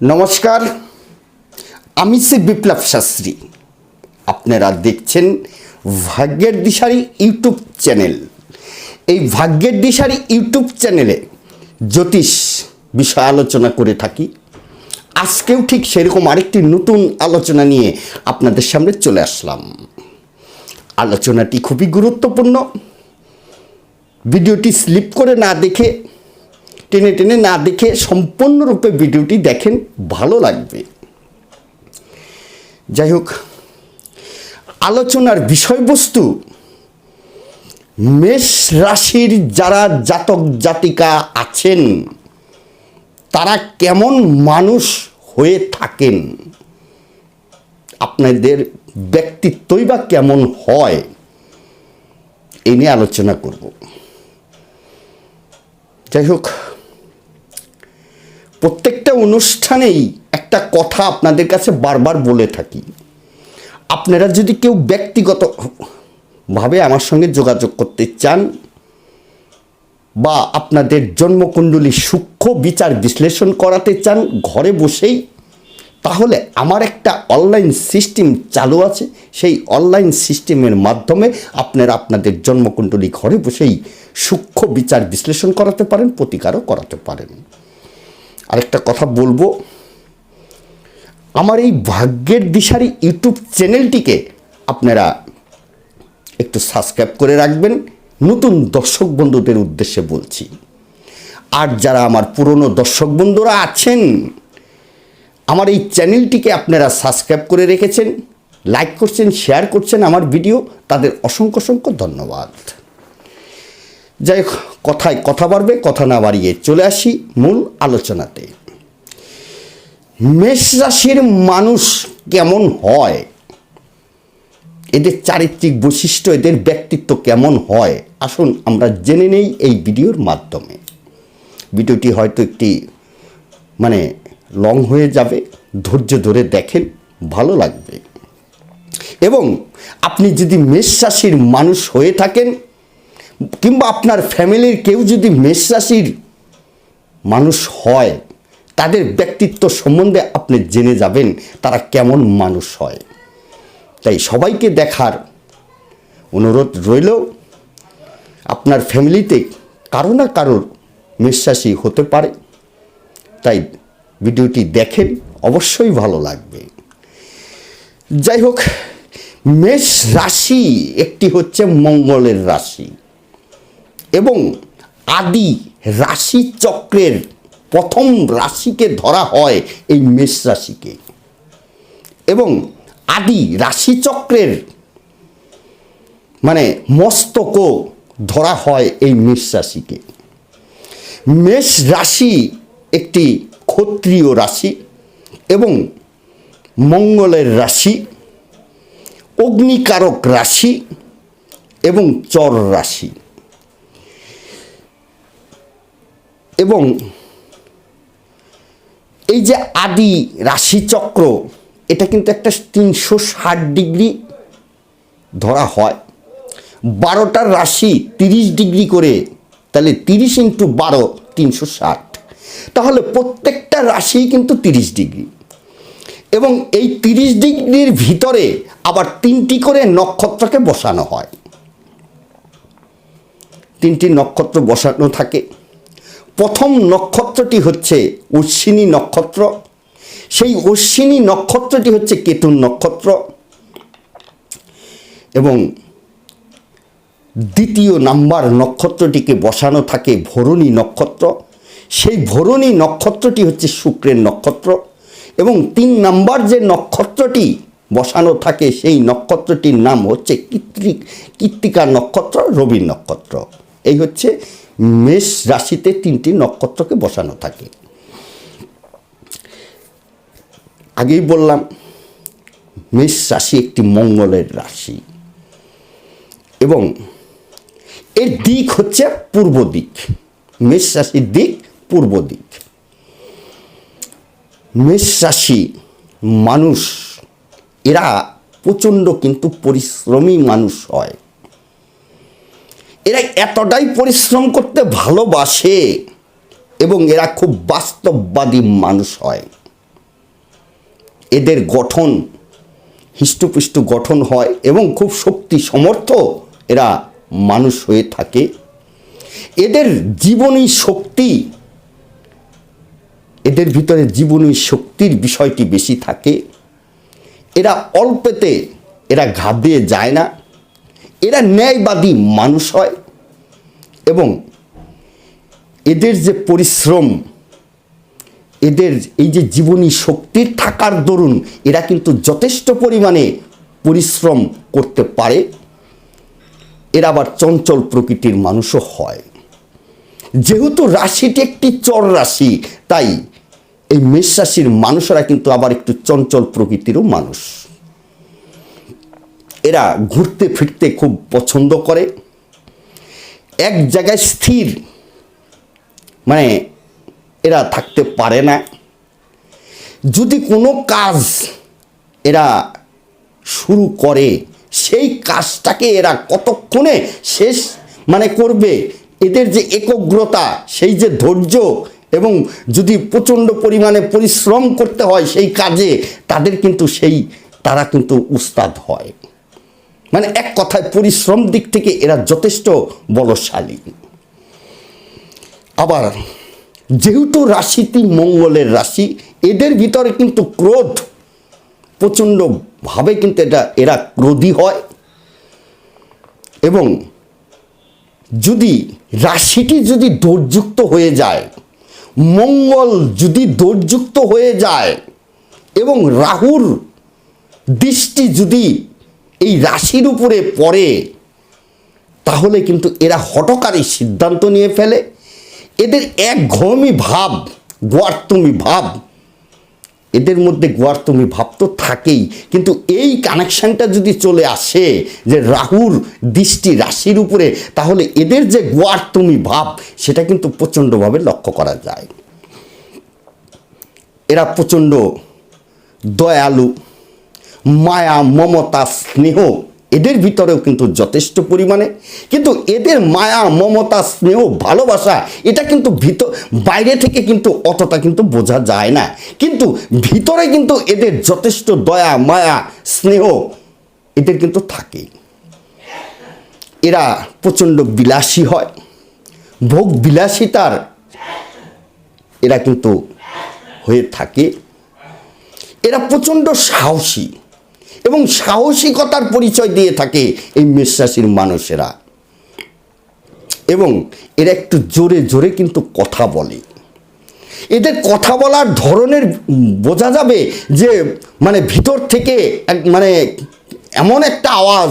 নমস্কার, আমি সে বিপ্লব শাস্ত্রী। আপনারা দেখছেন ভাগ্যের দিশারি ইউটিউব চ্যানেল। এই ভাগ্যের দিশারি ইউটিউব চ্যানেলে জ্যোতিষ বিষয় আলোচনা করে থাকি। আজকেও ঠিক সেরকম আরেকটি নতুন আলোচনা নিয়ে আপনাদের সামনে চলে আসলাম। আলোচনাটি খুবই গুরুত্বপূর্ণ। ভিডিওটি স্লিপ করে না দেখে টেনে টেনে না দেখে সম্পূর্ণরূপে ভিডিওটি দেখেন, ভালো লাগবে। যাই হোক, আলোচনার বিষয়বস্তু, মেষ রাশির যারা জাতক জাতিকা আছেন, তারা কেমন মানুষ হয়ে থাকেন? আপনাদের ব্যক্তিত্বই বা কেমন হয়? এই নিয়ে আলোচনা করব। যাই হোক প্রত্যেকটা অনুষ্ঠানেই একটা কথা আপনাদের কাছে বারবার বলে থাকি। আপনারা যদি কেউ ব্যক্তিগতভাবে আমার সঙ্গে যোগাযোগ করতে চান বা আপনাদের জন্মকুণ্ডলী সূক্ষ্ম বিচার বিশ্লেষণ করাতে চান ঘরে বসেই, তাহলে আমার একটা অনলাইন সিস্টেম চালু আছে। সেই অনলাইন সিস্টেমের মাধ্যমে আপনারা আপনাদের জন্মকুণ্ডলী ঘরে বসেই সূক্ষ্ম বিচার বিশ্লেষণ করাতে পারেন, প্রতিকারও করাতে পারেন। আরেকটা কথা বলব। আমার এই ভাগ্যের দিশারি ইউটিউব চ্যানেলটিকে আপনারা একটু সাবস্ক্রাইব করে রাখবেন। নতুন দর্শক বন্ধুদের উদ্দেশ্যে বলছি। আর যারা আমার পুরনো দর্শক বন্ধুরা আছেন, আমার এই চ্যানেলটিকে আপনারা সাবস্ক্রাইব করে রেখেছেন, লাইক করছেন, শেয়ার করছেন আমার ভিডিও, তাদের অসংখ্য অসংখ্য ধন্যবাদ। যাই কথায় কথা বাড়বে, কথা না বাড়িয়ে চলে আসি মূল আলোচনাতে। মেষ রাশির মানুষ কেমন হয়? এদের চারিত্রিক বৈশিষ্ট্য, এদের ব্যক্তিত্ব কেমন হয়? আসুন আমরা জেনে নেই এই ভিডিওর মাধ্যমে। ভিডিওটি হয়তো একটি মানে লং হয়ে যাবে, ধৈর্য ধরে দেখেন, ভালো লাগবে। এবং আপনি যদি মেষ রাশির মানুষ হয়ে থাকেন কিংবা আপনার ফ্যামিলির কেউ যদি মেষ রাশির মানুষ হয়, তাদের ব্যক্তিত্ব সম্বন্ধে আপনি জেনে যাবেন তারা কেমন মানুষ হয়। তাই সবাইকে দেখার অনুরোধ রইল, আপনার ফ্যামিলিতে কারও না কারোর মেষরাশি হতে পারে। তাই ভিডিওটি দেখেন, অবশ্যই ভালো লাগবে। যাই হোক, মেষ রাশি একটি হচ্ছে মঙ্গলের রাশি। এবং আদি রাশি চক্রের প্রথম রাশিকে ধরা হয় এই মেষ রাশিকে। এবং আদি রাশিচক্রের মানে মস্তকও ধরা হয় এই মেষ রাশিকে। মেষ রাশি একটি ক্ষত্রিয় রাশি এবং মঙ্গলের রাশি, অগ্নিকারক রাশি এবং চর রাশি। এবং এই যে আদি রাশিচক্র এটা কিন্তু একটা তিনশো ষাট ডিগ্রি ধরা হয়। বারোটার রাশি তিরিশ ডিগ্রি করে, তাহলে তিরিশ ইন্টু বারো, তিনশো ষাট। তাহলে প্রত্যেকটা রাশি কিন্তু তিরিশ ডিগ্রি। এবং এই তিরিশ ডিগ্রির ভিতরে আবার তিনটি করে নক্ষত্রকে বসানো হয়। তিনটি নক্ষত্র বসানো থাকে। প্রথম নক্ষত্রটি হচ্ছে অশ্বিনী নক্ষত্র। সেই অশ্বিনী নক্ষত্রটি হচ্ছে কেতুন নক্ষত্র এবং দ্বিতীয় নাম্বার নক্ষত্রটিকে বসানো থাকে ভরণী নক্ষত্র। সেই ভরণী নক্ষত্রটি হচ্ছে শুক্রের নক্ষত্র এবং তিন নাম্বার যে নক্ষত্রটি বসানো থাকে সেই নক্ষত্রটির নাম হচ্ছে কৃত্রিক কৃত্তিকা নক্ষত্র, রবি নক্ষত্র। এই হচ্ছে মেষ রাশিতে তিনটি নক্ষত্রকে বসানো থাকে। আগেই বললাম, মেষ রাশি একটি মঙ্গলের রাশি এবং এর দিক হচ্ছে পূর্ব দিক। মেষ রাশির দিক পূর্ব দিক। মেষ রাশি মানুষ, এরা প্রচণ্ড কিন্তু পরিশ্রমী মানুষ হয়। এরা এতটাই পরিশ্রম করতে ভালোবাসে এবং এরা খুব বাস্তববাদী মানুষ হয়। এদের গঠন, হৃষ্টপুষ্ট গঠন হয় এবং খুব শক্তি সমর্থ এরা মানুষ হয়ে থাকে। এদের জীবনী শক্তি, এদের ভিতরে জীবনী শক্তির বিষয়টি বেশি থাকে। এরা অল্পেতে এরা ঘাবড়িয়ে যায় না। এরা ন্যায়বাদী মানুষ হয়। এবং এদের যে পরিশ্রম, এদের এই যে জীবনী শক্তির থাকার দরুন এরা কিন্তু যথেষ্ট পরিমাণে পরিশ্রম করতে পারে। এরা আবার চঞ্চল প্রকৃতির মানুষও হয়। যেহেতু রাশিটি একটি চর রাশি, তাই এই মেষ রাশির মানুষেরা কিন্তু আবার একটু চঞ্চল প্রকৃতিরও মানুষ। এরা ঘুরতে ফিরতে খুব পছন্দ করে। এক জায়গায় স্থির। মানে এরা থাকতে পারে না। যদি কোনো কাজ এরা শুরু করে, সেই কাজটাকে এরা কতক্ষণে শেষ মানে করবে, এদের যে একগ্রতা, সেই যে ধৈর্য এবং যদি প্রচণ্ড পরিমাণে পরিশ্রম করতে হয় সেই কাজে, তাদের কিন্তু সেই, তারা কিন্তু উস্তাদ হয়। মানে এক কথায় পরিশ্রম দিক থেকে এরা যথেষ্ট বলশালী। আবার যেহেতু রাশিটি মঙ্গলের রাশি, এদের ভিতরে কিন্তু ক্রোধ প্রচণ্ডভাবে কিন্তু এটা, এরা ক্রোধী হয়। এবং যদি রাশিটি যদি দোষযুক্ত হয়ে যায়, মঙ্গল যদি দোষযুক্ত হয়ে যায়, এবং রাহুর দৃষ্টি যদি এই রাশির উপরে পড়ে, তাহলে কিন্তু এরা হটকারী সিদ্ধান্ত নিয়ে ফেলে। এদের এক ঘমি ভাব, গোয়ার্তমি ভাব, এদের মধ্যে গোয়ার্তমি ভাব তো থাকেই। কিন্তু এই কানেকশানটা যদি চলে আসে যে রাহুর দৃষ্টি রাশির উপরে, তাহলে এদের যে গোয়ার্তমি ভাব, সেটা কিন্তু প্রচণ্ডভাবে লক্ষ্য করা যায়। এরা প্রচণ্ড দয়ালু মায়া, মমতা, স্নেহ, এদের ভিতরেও কিন্তু যথেষ্ট পরিমাণে। কিন্তু এদের মায়া, মমতা, স্নেহ, ভালোবাসা, এটা কিন্তু ভিতর, বাইরে থেকে কিন্তু অতটা কিন্তু বোঝা যায় না। কিন্তু ভিতরে কিন্তু এদের যথেষ্ট দয়া, মায়া, স্নেহ, এদের কিন্তু থাকে এরা প্রচণ্ড বিলাসী হয়। ভোগ বিলাসিতার এরা কিন্তু হয়ে থাকে। এরা প্রচণ্ড সাহসী। এবং সাহসিকতার পরিচয় দিয়ে থাকে এই মেষ রাশির মানুষেরা। এবং এরা একটু জোরে জোরে কিন্তু কথা বলে। এদের কথা বলার ধরনের বোঝা যাবে যে মানে ভিতর থেকে এক মানে এমন একটা আওয়াজ,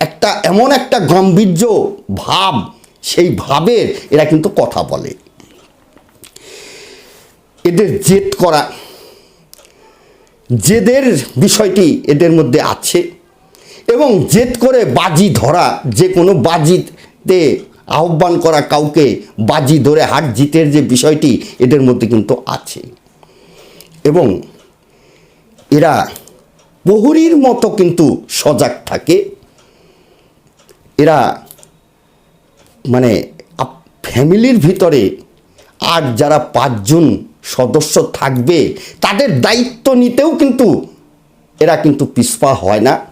একটা, এমন একটা গাম্ভীর্য ভাব, সেই ভাবের এরা কিন্তু কথা বলে। এদের জেদ করা জেদের বিষয়টি এদের মধ্যে আছে এবং জেদ করে বাজি ধরা, যে কোনো বাজিতে আহ্বান করা কাউকে বাজি ধরে হাট জিতের যে বিষয়টি এদের মধ্যে কিন্তু আছে। এবং এরা প্রহরীর মতো কিন্তু সজাগ থাকে। এরা মানে ফ্যামিলির ভিতরে আর যারা পাঁচজন সদস্য থাকবে, তাদের দায়িত্ব নিতেও কিন্তু এরা কিন্তু পিছপা হয় না।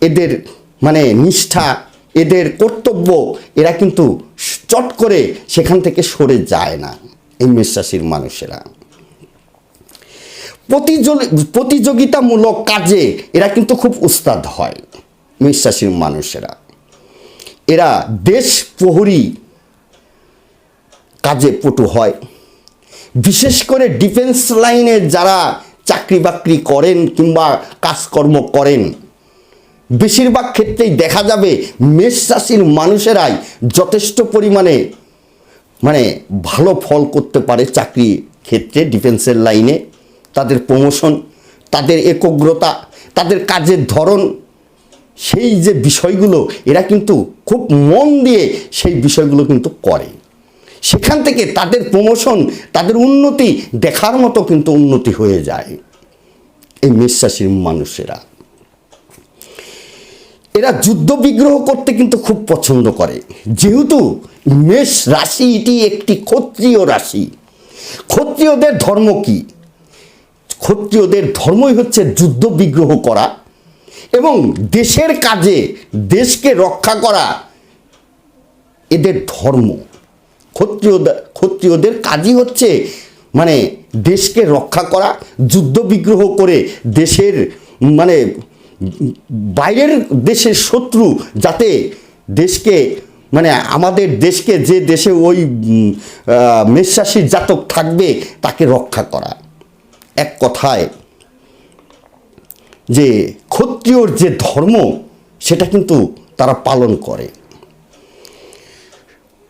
এদের মানে নিষ্ঠা, এদের কর্তব্য, এরা কিন্তু চট করে সেখান থেকে সরে যায় না এই মেষরাশির মানুষেরা। প্রতিযোগি- প্রতিযোগিতামূলক কাজে এরা কিন্তু খুব উস্তাদ হয় মেষরাশির মানুষেরা। এরা দেশ প্রহরী কাজে পটু হয়। বিশেষ করে ডিফেন্স লাইনে যারা চাকরি বাকরি করেন কিংবা কাজকর্ম করেন, বেশিরভাগ ক্ষেত্রেই দেখা যাবে মেষ রাশির মানুষেরাই যথেষ্ট পরিমাণে মানে ভালো ফল করতে পারে চাকরি ক্ষেত্রে ডিফেন্সের লাইনে তাদের প্রমোশন তাদের একগ্রতা, তাদের কাজের ধরন, সেই যে বিষয়গুলো, এরা কিন্তু খুব মন দিয়ে সেই বিষয়গুলো কিন্তু করে। সেখান থেকে তাদের প্রমোশন তাদের উন্নতি দেখার মতো কিন্তু উন্নতি হয়ে যায়। এই মেষরাশির মানুষেরা। এরা যুদ্ধ বিগ্রহ করতে কিন্তু খুব পছন্দ করে। যেহেতু মেষ রাশি এটি একটি ক্ষত্রিয় রাশি। ক্ষত্রিয়দের ধর্ম কি? ক্ষত্রিয়দের ধর্মই হচ্ছে যুদ্ধ বিগ্রহ করা এবং দেশের কাজে দেশকে রক্ষা করা এদের ধর্ম। ক্ষত্রিয়দের ক্ষত্রিয়দের কাজই হচ্ছে মানে দেশকে রক্ষা করা যুদ্ধ বিগ্রহ করে দেশের মানে বাইরের দেশের শত্রু যাতে দেশকে মানে আমাদের দেশকে যে দেশে ওই উম, জাতক থাকবে তাকে রক্ষা করা। এক কথায় যে ক্ষত্রিয়র যে ধর্ম সেটা কিন্তু তারা পালন করে।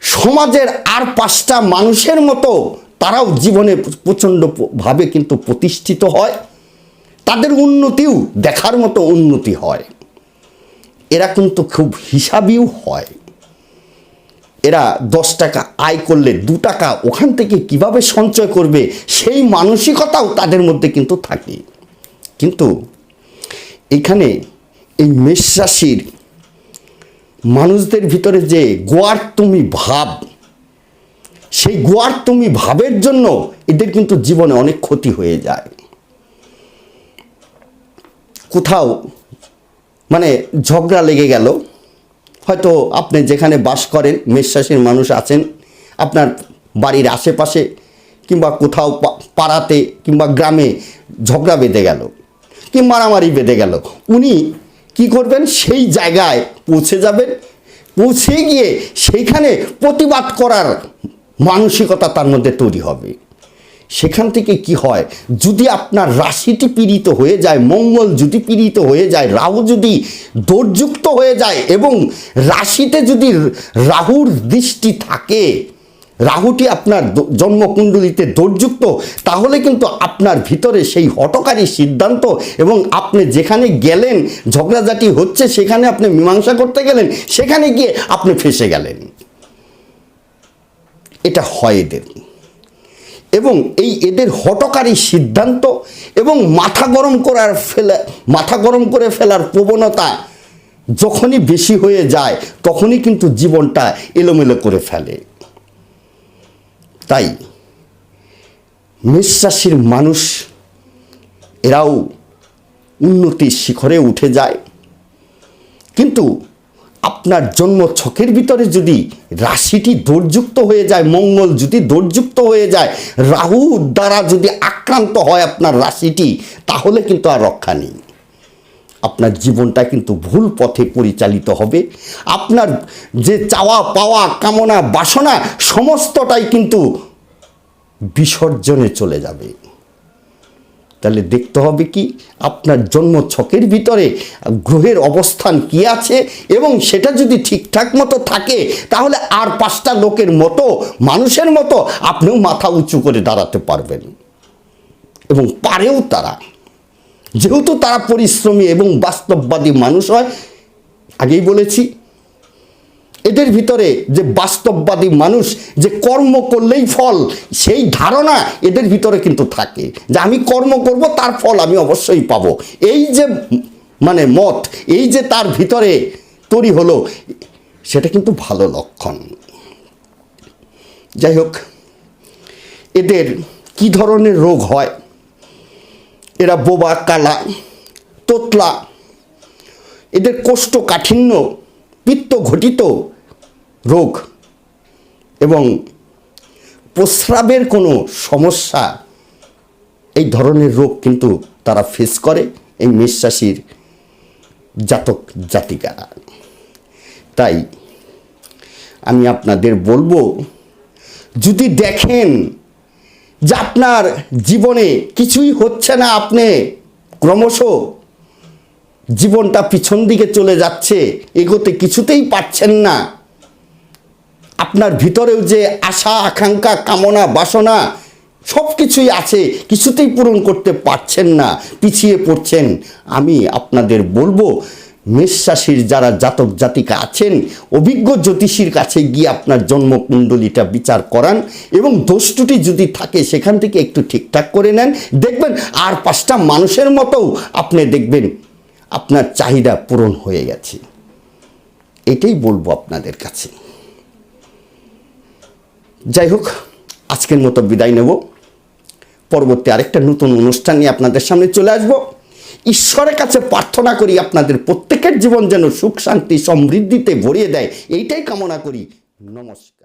সমাজের আর পাঁচটা মানুষের মতো তারাও জীবনে প্রচণ্ড ভাবে কিন্তু প্রতিষ্ঠিত হয়। তাদের উন্নতিও দেখার মতো উন্নতি হয়। এরা কিন্তু খুব হিসাবিও হয়। এরা দশ টাকা আয় করলে দু টাকা ওখান থেকে কীভাবে সঞ্চয় করবে সেই মানসিকতাও তাদের মধ্যে কিন্তু থাকে। কিন্তু এখানে এই মেষ রাশির মানুষদের ভিতরে যে গোয়ার তুমি ভাব, সেই গোয়ার তুমি ভাবের জন্য এদের কিন্তু জীবনে অনেক ক্ষতি হয়ে যায়। কোথাও মানে ঝগড়া লেগে গেল, হয়তো আপনি যেখানে বাস করেন, মেষরাশির মানুষ আছেন, আপনার বাড়ির আশেপাশে কিংবা কোথাও পাড়াতে কিংবা গ্রামে ঝগড়া বেঁধে গেল, কি মারামারি বেঁধে গেল, উনি কি করবেন? সেই জায়গায় পৌঁছে যাবেন। পৌঁছে গিয়ে সেইখানে প্রতিবাদ করার মানসিকতা তার মধ্যে তৈরি হবে। সেখান থেকে কি হয়? যদি আপনার রাশিটি পীড়িত হয়ে যায়, মঙ্গল যদি পীড়িত হয়ে যায়, রাহু যদি দোরযুক্ত হয়ে যায় এবং রাশিতে যদি রাহুর দৃষ্টি থাকে রাহুটি আপনার জন্মকুণ্ডলিতে দোরযুক্ত তাহলে কিন্তু আপনার ভিতরে সেই হটকারী সিদ্ধান্ত এবং আপনি যেখানে গেলেন, ঝগড়াঝাটি হচ্ছে, সেখানে আপনি মীমাংসা করতে গেলেন, সেখানে গিয়ে আপনি ফেসে গেলেন। এটা হয় এদের। এবং এই এদের হটকারী সিদ্ধান্ত এবং মাথা গরম করার ফেলে, মাথা গরম করে ফেলার প্রবণতা যখনই বেশি হয়ে যায়, তখনই কিন্তু জীবনটা এলোমেলো করে ফেলে। তাই রাশির মানুষ এরাও উন্নতির শিখরে উঠে যায়। কিন্তু আপনার জন্ম ছকের ভিতরে যদি রাশিটি দোরযুক্ত হয়ে যায়, মঙ্গল যদি দোরযুক্ত হয়ে যায়, রাহু দ্বারা যদি আক্রান্ত হয় আপনার রাশিটি, তাহলে কিন্তু আর রক্ষা নেই। আপনার জীবনটা কিন্তু ভুল পথে পরিচালিত হবে। আপনার যে চাওয়া, পাওয়া, কামনা, বাসনা, সমস্তটাই কিন্তু বিসর্জনে চলে যাবে। তাহলে দেখতে হবে কি, আপনার জন্ম ছকের ভিতরে গ্রহের অবস্থান কি আছে এবং সেটা যদি ঠিকঠাক মতো থাকে, তাহলে আর পাঁচটা লোকের মতো, মানুষের মতো আপনিও মাথা উঁচু করে দাঁড়াতে পারবেন। এবং পারেও তারা। যেহেতু তারা পরিশ্রমী এবং বাস্তববাদী মানুষ হয়, আগেই বলেছি, এদের ভিতরে যে বাস্তববাদী মানুষ, যে কর্ম করলেই ফল, সেই ধারণা এদের ভিতরে কিন্তু থাকে যে আমি কর্ম করব, তার ফল আমি অবশ্যই পাব। এই যে মানে মত, এই যে তার ভিতরে তৈরি হলো, সেটা কিন্তু ভালো লক্ষণ। যাই হোক, এদের কি ধরনের রোগ হয়? এরা বোবা, কালা, তোতলা, এদের কোষ্ঠকাঠিন্য পিত্ত ঘটিত রোগ এবং প্রস্রাবের কোনো সমস্যা এই ধরনের রোগ কিন্তু তারা ফেস করে এই মেষরাশির জাতক জাতিকারা। তাই আমি আপনাদের বলব, যদি দেখেন যে আপনার জীবনে কিছুই হচ্ছে না আপনি, ক্রমশ জীবনটা পিছন দিকে চলে যাচ্ছে, এগোতে কিছুতেই পারছেন না। আপনার ভিতরেও যে আশা, আকাঙ্ক্ষা, কামনা, বাসনা সব কিছুই আছে, কিছুতেই পূরণ করতে পারছেন না, পিছিয়ে পড়ছেন। আমি আপনাদের বলব মেষরাশির যারা জাতক জাতিকা আছেন, অভিজ্ঞ জ্যোতিষীর কাছে গিয়ে আপনার জন্মকুণ্ডলীটা বিচার করান এবং দোষ ত্রুটি যদি থাকে সেখান থেকে একটু ঠিকঠাক করে নেন। দেখবেন আর পাঁচটা মানুষের মতো আপনি দেখবেন আপনার চাহিদা পূরণ হয়ে গেছে। এটাই বলব আপনাদের কাছে। যাই হোক, আজকের মতো বিদায় নেব। পরবর্তী আরেকটা নতুন অনুষ্ঠান নিয়ে আপনাদের সামনে চলে আসব। ঈশ্বরের কাছে প্রার্থনা করি আপনাদের প্রত্যেকের জীবন যেন সুখ, শান্তি, সমৃদ্ধিতে ভরিয়ে দেয়। এইটাই কামনা করি। নমস্কার।